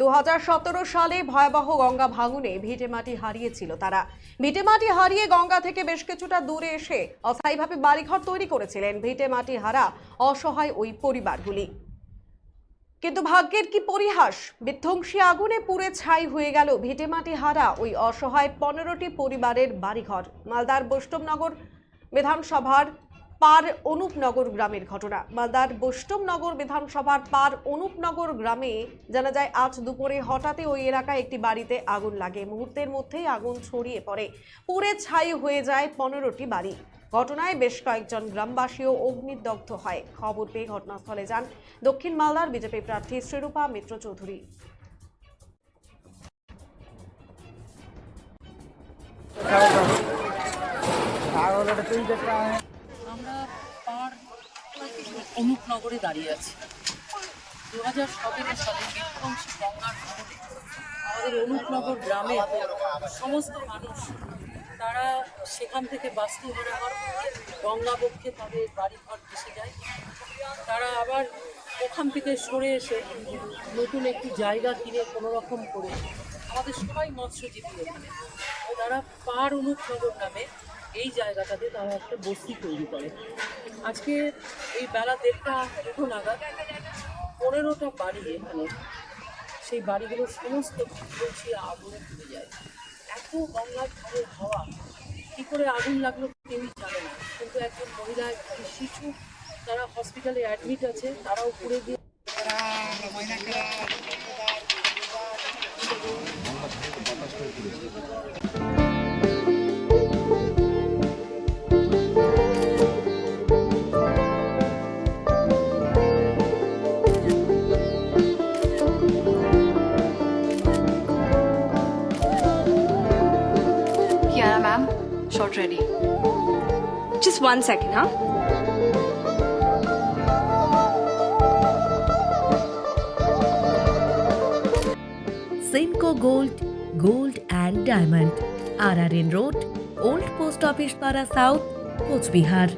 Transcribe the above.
দুহাজার সতেরো সালে ভয়াবহ গঙ্গা ভাঙনে ভিটেমাটি হারিয়েছিল তারা। ভিটেমাটি হারিয়ে গঙ্গা থেকে বেশ কিছুটা দূরে এসে অস্থায়ীভাবে বাড়িঘর তৈরি করেছিলেন ভিটেমাটি হারা অসহায় ওই পরিবারগুলি। কিন্তু ভাগ্যের কি পরিহাস? বিধ্বংসী আগুনে পুড়ে ছাই হয়ে গেল ভিটেমাটি হারা ওই অসহায় পনেরোটি পরিবারের বাড়িঘর। মালদার বৈষ্ণবনগর বিধানসভার পার অনুপনগর গ্রামের ঘটনা। মালদার বৈষ্ণবনগর বিধানসভার পার অনুপনগর গ্রামে জানা যায়, আজ দুপুরে হঠাৎই ওই এলাকায় একটি বাড়িতে আগুন লাগে। মুহূর্তের মধ্যেই আগুন ছড়িয়ে পড়ে। পুড়ে ছাই হয়ে যায় পনেরোটি বাড়ি। ঘটনায় বেশ কয়েকজন গ্রামবাসীও অগ্নিদগ্ধ হয়। খবর পেয়ে ঘটনাস্থলে যান দক্ষিণ মালদার বিজেপি প্রার্থী শ্রীরূপা মিত্র চৌধুরী। পার অনুপনগরে দাঁড়িয়ে আছে। দু হাজার সতেরো সালে বিধ্বংসী গঙ্গার খবরে আমাদের অনুপনগর গ্রামে সমস্ত মানুষ, তারা সেখান থেকে বাস্তুহারা পরে গঙ্গাবক্ষে তাদের বাড়িঘর ভেসে যায়। তারা আবার ওখান থেকে সরে এসে নতুন একটি জায়গা কিনে কোনো রকম করে আমাদের সবাই মৎস্যজীবী ওখানে তারা পার অনুপনগর নামে এই জায়গাটাতে তারা একটা বস্তি তৈরি করে। আজকে এই বেলা দেড়টা দুটো নাগাদ পনেরোটা বাড়ি এখানে, সেই বাড়িগুলো সমস্ত বিধ্বংসী আগুনে পুড়ে যায়। এত গঙ্গার ধারের হাওয়া কী করে আগুন লাগল কেউই জানে না। কিন্তু একজন মহিলা, একটি শিশু তারা হসপিটালে অ্যাডমিট আছে তারাও পুড়ে দিয়ে Kiara ma'am, shot ready. Just one second, Simco gold gold and diamond R R N road old post office পাড়া সাউথ কোচবিহার